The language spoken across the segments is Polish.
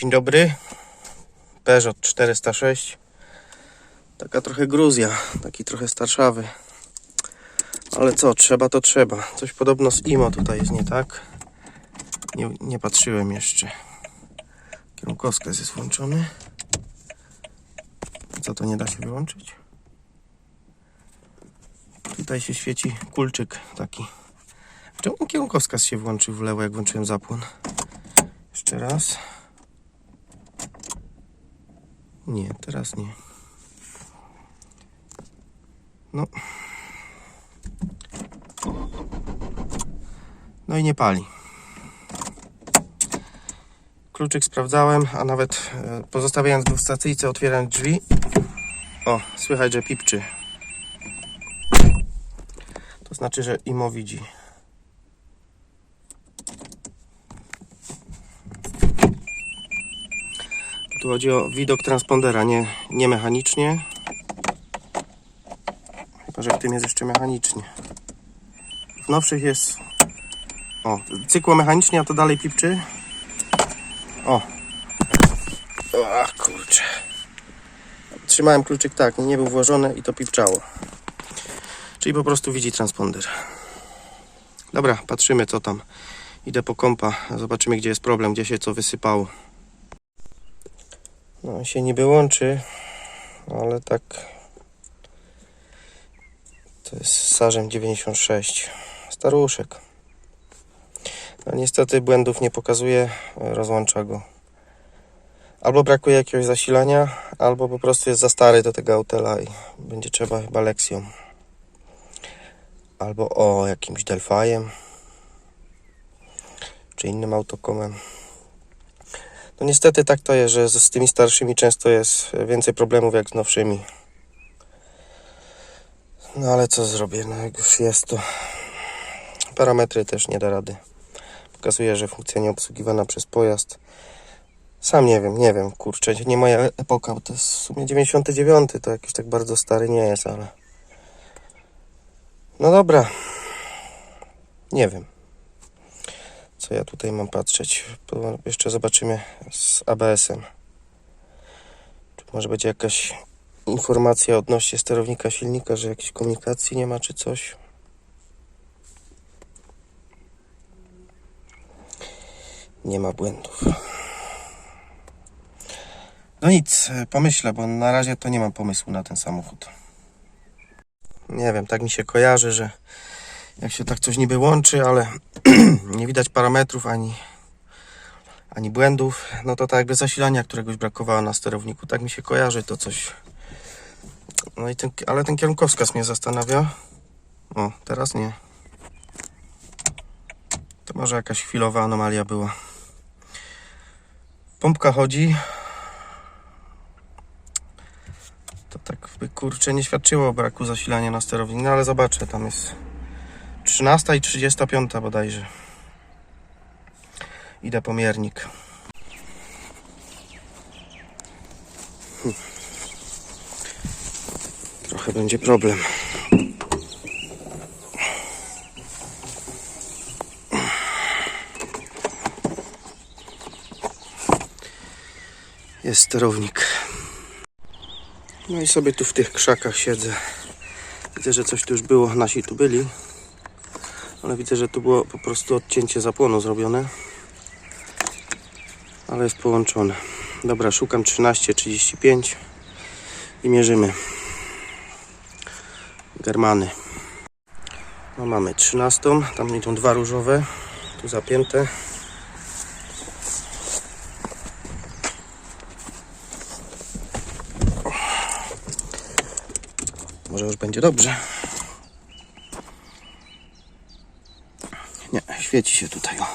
Dzień dobry. Peugeot 406. Taka trochę Gruzja, taki trochę starszawy. Ale co, trzeba to trzeba. Coś podobno z IMO tutaj jest nie tak. Nie, nie patrzyłem jeszcze. Kierunkowskaz jest włączony. Co to nie da się wyłączyć? Tutaj się świeci kulczyk taki. Czemu kierunkowskaz się włączył w lewo, jak włączyłem zapłon? Jeszcze raz. Nie, teraz nie. No. No i nie pali. Kluczyk sprawdzałem, a nawet e, pozostawiając go w stacyjce, otwierając drzwi. O, słychać, że pipczy. To znaczy, że imo widzi. Tu chodzi o widok transpondera, nie, nie mechanicznie. Chyba, że w tym jest jeszcze mechanicznie. W nowszych jest. O, cykło mechanicznie, a to dalej pipczy. O. Ach, kurczę. Trzymałem kluczyk tak, nie, był włożony i to pipczało. Czyli po prostu widzi transponder. Dobra, patrzymy co tam. Idę po kompa, zobaczymy gdzie jest problem, gdzie się co wysypało. No się niby łączy, ale tak to jest Sarzem 96 staruszek. No niestety błędów nie pokazuje rozłącza go. Albo brakuje jakiegoś zasilania albo po prostu jest za stary do tego autela i będzie trzeba chyba lekcją albo o jakimś Delphi'em czy innym autokomem no niestety tak to jest, że z tymi starszymi często jest więcej problemów jak z nowszymi. No ale co zrobię, no jak już jest to parametry też nie da rady. Pokazuje, że funkcja nie obsługiwana przez pojazd. Sam nie wiem, nie wiem, kurczę, nie moja epoka, bo to jest w sumie 99, to jakiś tak bardzo stary nie jest, ale... No dobra. Nie wiem. Co ja tutaj mam patrzeć? Jeszcze zobaczymy z ABS-em. Czy może będzie jakaś informacja odnośnie sterownika silnika, że jakiejś komunikacji nie ma, czy coś? Nie ma błędów. No nic, pomyślę, bo na razie to nie mam pomysłu na ten samochód. Nie wiem, tak mi się kojarzy, że jak się tak coś niby łączy, ale nie widać parametrów ani, ani błędów, no to tak jakby zasilania któregoś brakowało na sterowniku. Tak mi się kojarzy to coś. No i ten, ale ten kierunkowskaz mnie zastanawia. O, teraz nie. To może jakaś chwilowa anomalia była. Pompka chodzi. To tak by kurczę nie świadczyło o braku zasilania na sterownik, no ale zobaczę, tam jest 13 i 35 bodajże. Idę po miernik. Hm. Trochę będzie problem. Jest sterownik. No i sobie tu w tych krzakach siedzę. Widzę, że coś tu już było. Nasi tu byli ale widzę, że tu było po prostu odcięcie zapłonu zrobione. Ale jest połączone. Dobra, szukam 13.35 i mierzymy. Germany. No mamy 13, tam idą dwa różowe, tu zapięte. Może już będzie dobrze. Nie, świeci się tutaj. O.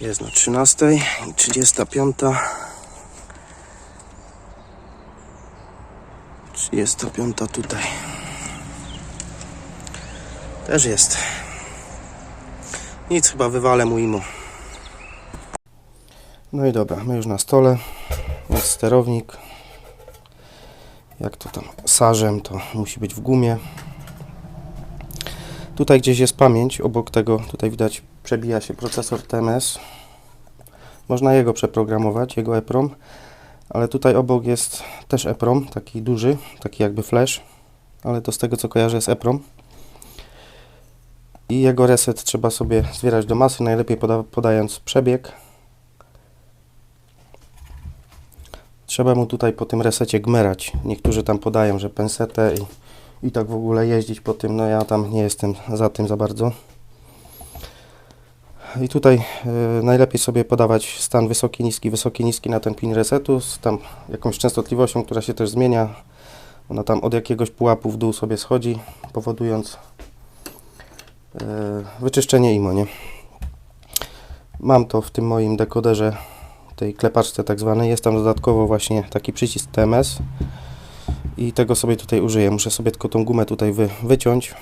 Jest na 13 i 35. 35 tutaj. Też jest. Nic, chyba wywalę mu imo. No i dobra, my już na stole. Jest sterownik. jak to tam, sarzem, to musi być w gumie. Tutaj gdzieś jest pamięć, obok tego, tutaj widać, przebija się procesor TMS. Można jego przeprogramować, jego EPROM, ale tutaj obok jest też EPROM, taki duży, taki jakby flash, ale to z tego co kojarzę jest EPROM. I jego reset trzeba sobie zbierać do masy, najlepiej poda podając przebieg. Trzeba mu tutaj po tym resecie gmerać. Niektórzy tam podają, że pensetę i, i tak w ogóle jeździć po tym. No ja tam nie jestem za tym za bardzo. I tutaj y, najlepiej sobie podawać stan wysoki, niski, wysoki, niski na ten pin resetu z tam jakąś częstotliwością, która się też zmienia. Ona tam od jakiegoś pułapu w dół sobie schodzi, powodując y, wyczyszczenie IMO, nie? Mam to w tym moim dekoderze, tej klepaczce tak zwanej. Jest tam dodatkowo właśnie taki przycisk TMS i tego sobie tutaj użyję. Muszę sobie tylko tą gumę tutaj wy, wyciąć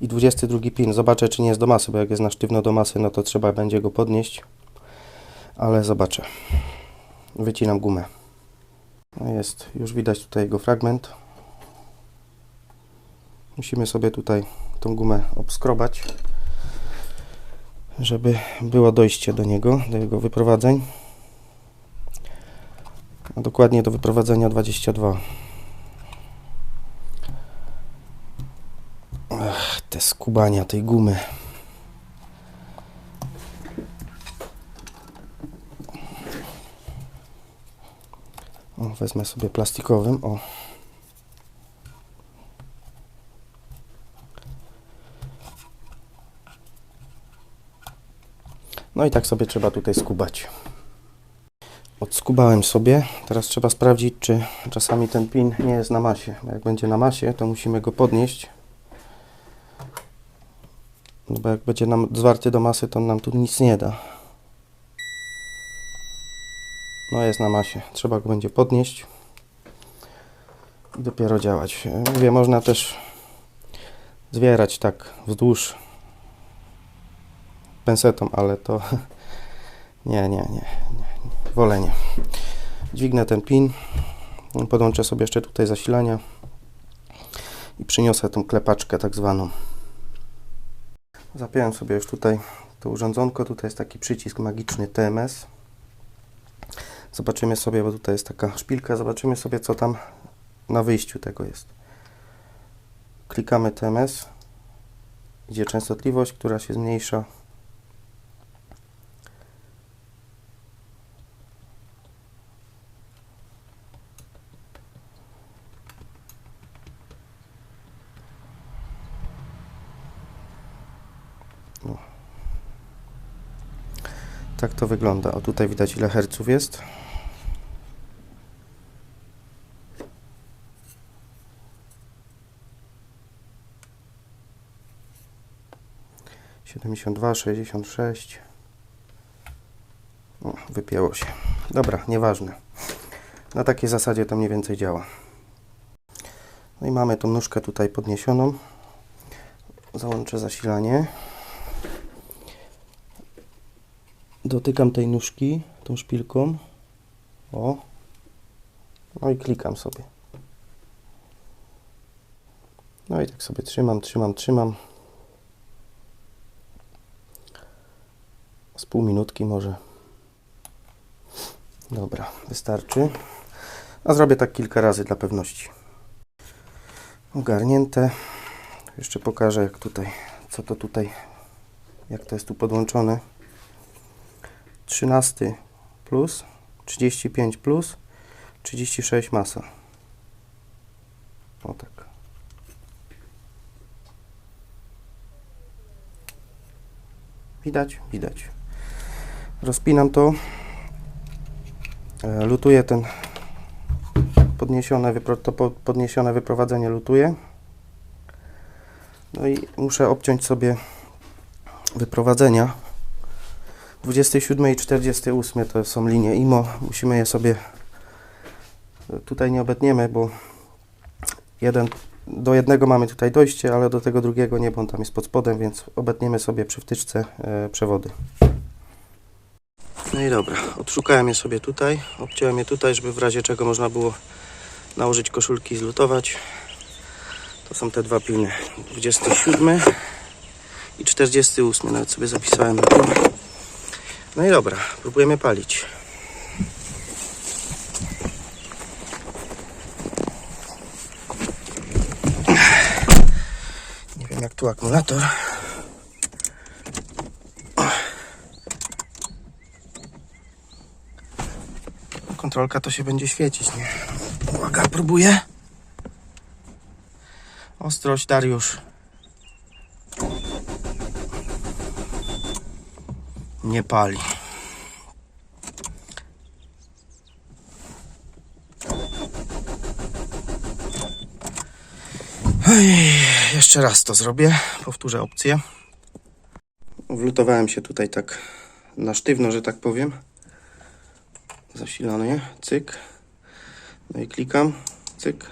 i 22 pin. Zobaczę, czy nie jest do masy, bo jak jest na sztywno do masy, no to trzeba będzie go podnieść. Ale zobaczę. Wycinam gumę. No jest, już widać tutaj jego fragment. Musimy sobie tutaj tą gumę obskrobać, żeby było dojście do niego, do jego wyprowadzeń. A dokładnie do wyprowadzenia 22. Ach, te skubania tej gumy. O, wezmę sobie plastikowym. O. No i tak sobie trzeba tutaj skubać. Odskubałem sobie. Teraz trzeba sprawdzić, czy czasami ten pin nie jest na masie. Jak będzie na masie, to musimy go podnieść. No bo jak będzie nam zwarty do masy, to on nam tu nic nie da. No jest na masie. Trzeba go będzie podnieść i dopiero działać. Mówię, można też zwierać tak wzdłuż pensetą, ale to nie, nie, nie, nie, wolę nie. Dźwignę ten pin, podłączę sobie jeszcze tutaj zasilania i przyniosę tą klepaczkę tak zwaną. Zapiąłem sobie już tutaj to urządzonko. Tutaj jest taki przycisk magiczny TMS. Zobaczymy sobie, bo tutaj jest taka szpilka. Zobaczymy sobie, co tam na wyjściu tego jest. Klikamy TMS. Idzie częstotliwość, która się zmniejsza. Tak to wygląda. O tutaj widać ile herców jest. Siedemdziesiąt dwa, sześćdziesiąt sześć. Wypięło się. Dobra, nieważne. Na takiej zasadzie to mniej więcej działa. No i mamy tą nóżkę tutaj podniesioną. Załączę zasilanie. Dotykam tej nóżki tą szpilką. O. No i klikam sobie. No i tak sobie trzymam, trzymam, trzymam. Z pół minutki może. Dobra, wystarczy. A zrobię tak kilka razy dla pewności. Ogarnięte. Jeszcze pokażę jak tutaj, co to tutaj, jak to jest tu podłączone. 13 plus, 35 plus, 36 masa. O tak. Widać? Widać. Rozpinam to. E, lutuję ten podniesione, to podniesione wyprowadzenie lutuję. No i muszę obciąć sobie wyprowadzenia 27 i 48 to są linie IMO. Musimy je sobie tutaj nie obetniemy, bo jeden, do jednego mamy tutaj dojście, ale do tego drugiego nie, bo on tam jest pod spodem, więc obetniemy sobie przy wtyczce e, przewody. No i dobra, odszukałem je sobie tutaj, obciąłem je tutaj, żeby w razie czego można było nałożyć koszulki i zlutować. To są te dwa piny, 27 i 48, nawet sobie zapisałem. No i dobra, próbujemy palić. Nie wiem jak tu akumulator. Kontrolka to się będzie świecić, nie? Uwaga, próbuję. Ostrość, Dariusz. Nie pali. Ej, jeszcze raz to zrobię. Powtórzę opcję. Wlutowałem się tutaj tak na sztywno, że tak powiem. Zasilanie, cyk. No i klikam, cyk.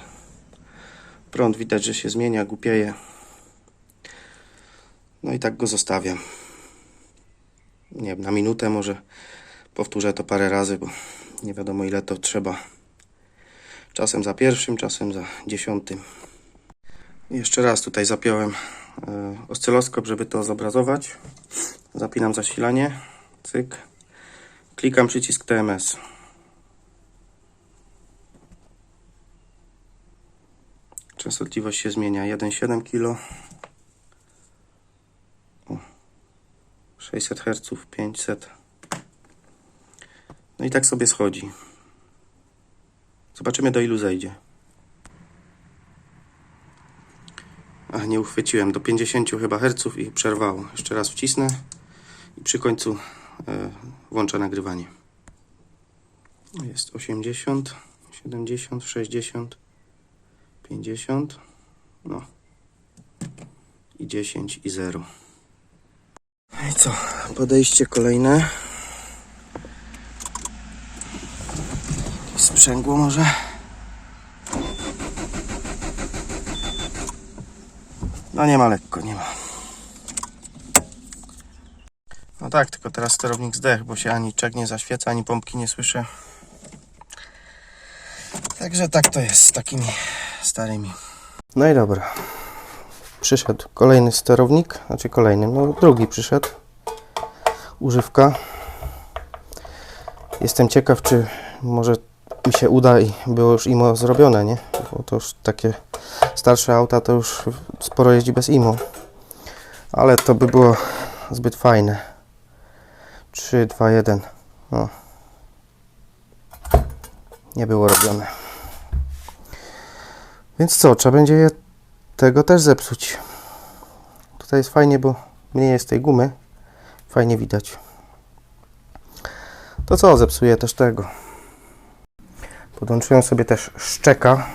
Prąd widać, że się zmienia, głupieje. No i tak go zostawiam. Nie na minutę może powtórzę to parę razy, bo nie wiadomo ile to trzeba. Czasem za pierwszym, czasem za dziesiątym. Jeszcze raz tutaj zapiąłem e, oscyloskop, żeby to zobrazować. Zapinam zasilanie, cyk. Klikam przycisk TMS. Częstotliwość się zmienia 1,7 kg. 600 Hz, 500. No i tak sobie schodzi. Zobaczymy do ilu zejdzie. Ach, nie uchwyciłem. Do 50 chyba herców i przerwało. Jeszcze raz wcisnę i przy końcu e, włączę nagrywanie. Jest 80, 70, 60, 50, no i 10 i 0. No I co? Podejście kolejne. Sprzęgło może? No nie ma lekko, nie ma. No tak, tylko teraz sterownik zdech, bo się ani czek nie zaświeca, ani pompki nie słyszę. Także tak to jest z takimi starymi. No i dobra. Przyszedł kolejny sterownik, znaczy kolejny, no drugi przyszedł. Używka. Jestem ciekaw, czy może mi się uda i było już IMO zrobione, nie? Bo to już takie starsze auta to już sporo jeździ bez IMO. Ale to by było zbyt fajne. 3, 2, 1. No. Nie było robione. Więc co, trzeba będzie je tego też zepsuć. Tutaj jest fajnie, bo mniej jest tej gumy. Fajnie widać. To co, zepsuję też tego. Podłączyłem sobie też szczeka,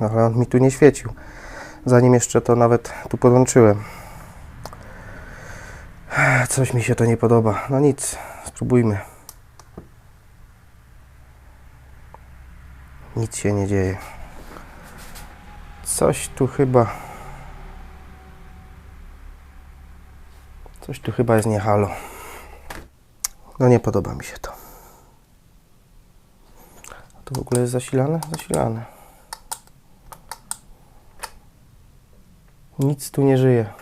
ale on mi tu nie świecił. Zanim jeszcze to nawet tu podłączyłem. Coś mi się to nie podoba. No nic, spróbujmy. Nic się nie dzieje. Coś tu chyba. Coś tu chyba jest nie halo. No nie podoba mi się to. A to w ogóle jest zasilane? Zasilane. Nic tu nie żyje.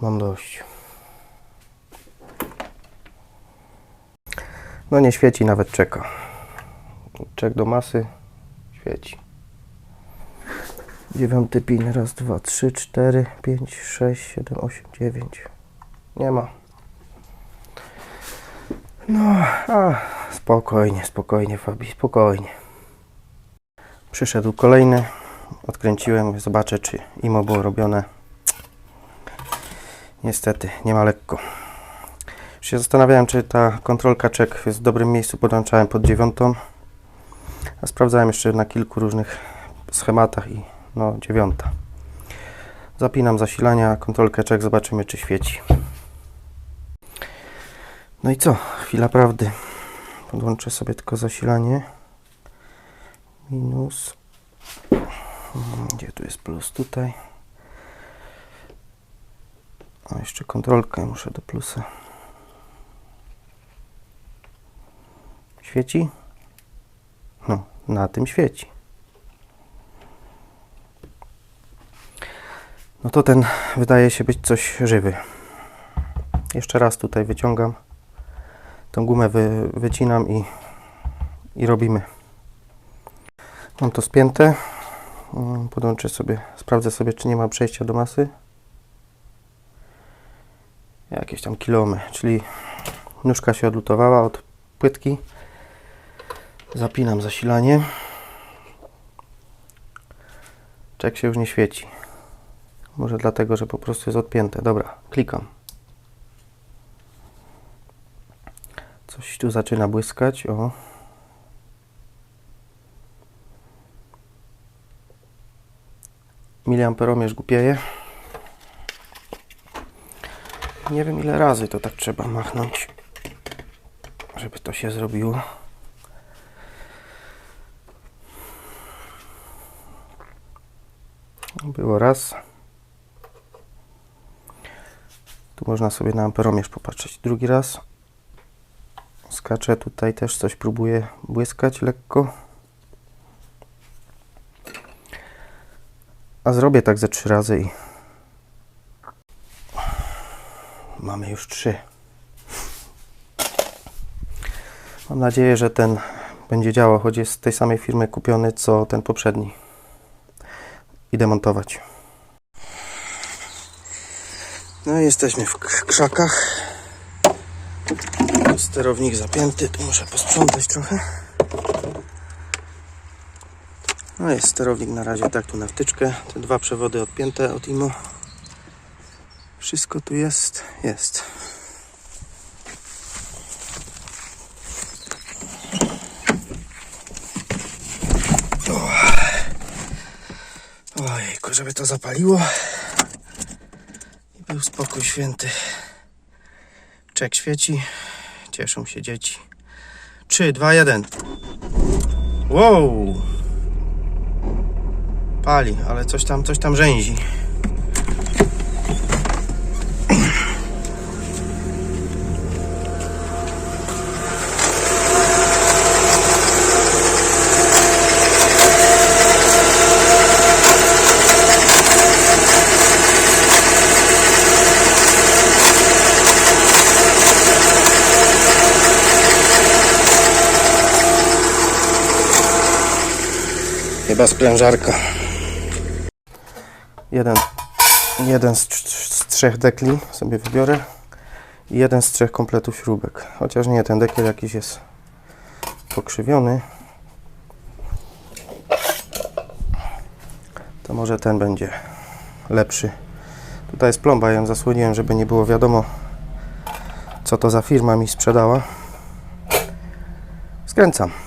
Mam dość. No nie świeci, nawet czeka. Czek do masy świeci. Dziewiąty pin. Raz, dwa, trzy, cztery, pięć, sześć, siedem, osiem, dziewięć. Nie ma. No, a spokojnie, spokojnie, Fabi, spokojnie. Przyszedł kolejny. Odkręciłem, zobaczę, czy imo było robione. Niestety, nie ma lekko. Już się zastanawiałem, czy ta kontrolka czek jest w dobrym miejscu. Podłączałem pod dziewiątą. A sprawdzałem jeszcze na kilku różnych schematach i no dziewiąta. Zapinam zasilania, kontrolkę czek, zobaczymy czy świeci. No i co? Chwila prawdy. Podłączę sobie tylko zasilanie. Minus. Hmm, gdzie tu jest plus? Tutaj. A jeszcze kontrolkę muszę do plusa. Świeci? Na tym świeci. No to ten wydaje się być coś żywy. Jeszcze raz tutaj wyciągam. Tą gumę wy, wycinam i, i robimy. Mam to spięte. Mm, Podłączę sobie, sprawdzę sobie, czy nie ma przejścia do masy. Jakieś tam kilomy, czyli nóżka się odlutowała od płytki. Zapinam zasilanie. Czek się już nie świeci. Może dlatego, że po prostu jest odpięte. Dobra, klikam. Coś tu zaczyna błyskać. O. Miliamperomierz głupieje. Nie wiem ile razy to tak trzeba machnąć, żeby to się zrobiło. Było raz. Tu można sobie na amperomierz popatrzeć. Drugi raz. Skaczę tutaj też coś próbuję błyskać lekko. A zrobię tak ze trzy razy i mamy już trzy. Mam nadzieję, że ten będzie działał, choć jest z tej samej firmy kupiony co ten poprzedni. Idę montować. No jesteśmy w krzakach. Sterownik zapięty, tu muszę posprzątać trochę. No jest sterownik na razie tak tu na wtyczkę. Te dwa przewody odpięte od IMO. Wszystko tu jest, jest. O. Ojejku, żeby to zapaliło. I był spokój święty. Czek świeci. Cieszą się dzieci. 3, 2, 1. Wow! Pali, ale coś tam, coś tam rzęzi. Chyba sprężarka. Jeden, jeden z, z trzech dekli sobie wybiorę i jeden z trzech kompletów śrubek. Chociaż nie, ten dekiel jakiś jest pokrzywiony. To może ten będzie lepszy. Tutaj jest plomba, ja ją zasłoniłem, żeby nie było wiadomo co to za firma mi sprzedała. Skręcam.